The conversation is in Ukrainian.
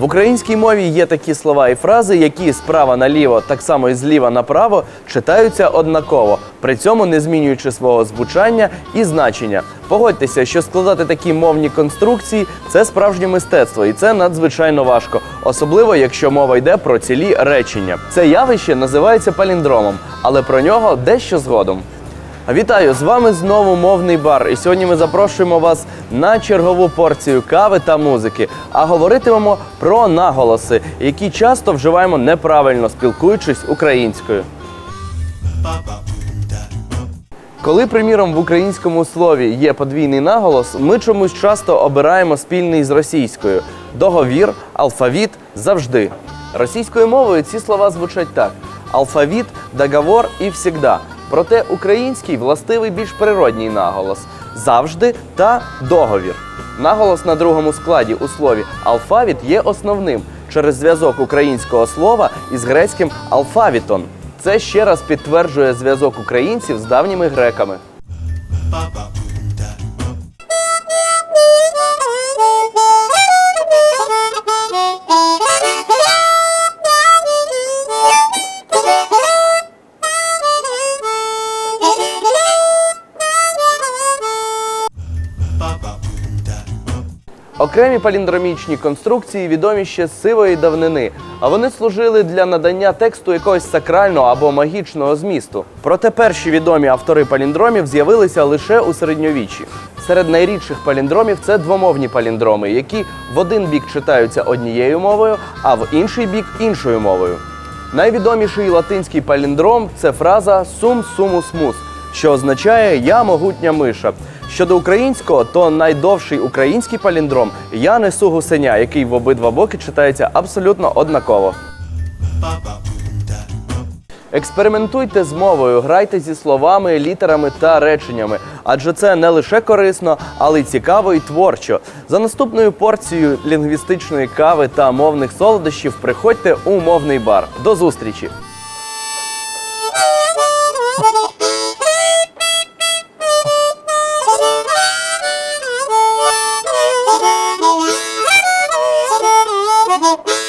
В українській мові є такі слова і фрази, які справа наліво, так само і зліва направо, читаються однаково, при цьому не змінюючи свого звучання і значення. Погодьтеся, що складати такі мовні конструкції це справжнє мистецтво, і це надзвичайно важко, особливо якщо мова йде про цілі речення. Це явище називається паліндромом, але про нього дещо згодом. Вітаю! З вами знову мовний бар. І сьогодні ми запрошуємо вас на чергову порцію кави та музики. А говоритимемо про наголоси, які часто вживаємо неправильно, спілкуючись українською. Коли, приміром, в українському слові є подвійний наголос, ми чомусь часто обираємо спільний з російською: договір, алфавіт завжди. Російською мовою ці слова звучать так: алфавіт, договор і всегда. Проте український властивий більш природній наголос завжди та договір. Наголос на другому складі у слові алфавіт є основним через зв'язок українського слова із грецьким алфавітон. Це ще раз підтверджує зв'язок українців з давніми греками. Окремі паліндромічні конструкції відомі ще з сивої давнини, а вони служили для надання тексту якогось сакрального або магічного змісту. Проте перші відомі автори паліндромів з'явилися лише у середньовіччі. Серед найрідших паліндромів це двомовні паліндроми, які в один бік читаються однією мовою, а в інший бік іншою мовою. Найвідоміший латинський паліндром це фраза сум сумус мус, що означає Я могутня миша. Щодо українського, то найдовший український паліндром Я несу гусеня, який в обидва боки читається абсолютно однаково. Експериментуйте з мовою, грайте зі словами, літерами та реченнями, адже це не лише корисно, але й цікаво і творчо. За наступною порцією лінгвістичної кави та мовних солодощів приходьте у мовний бар. До зустрічі! Thank.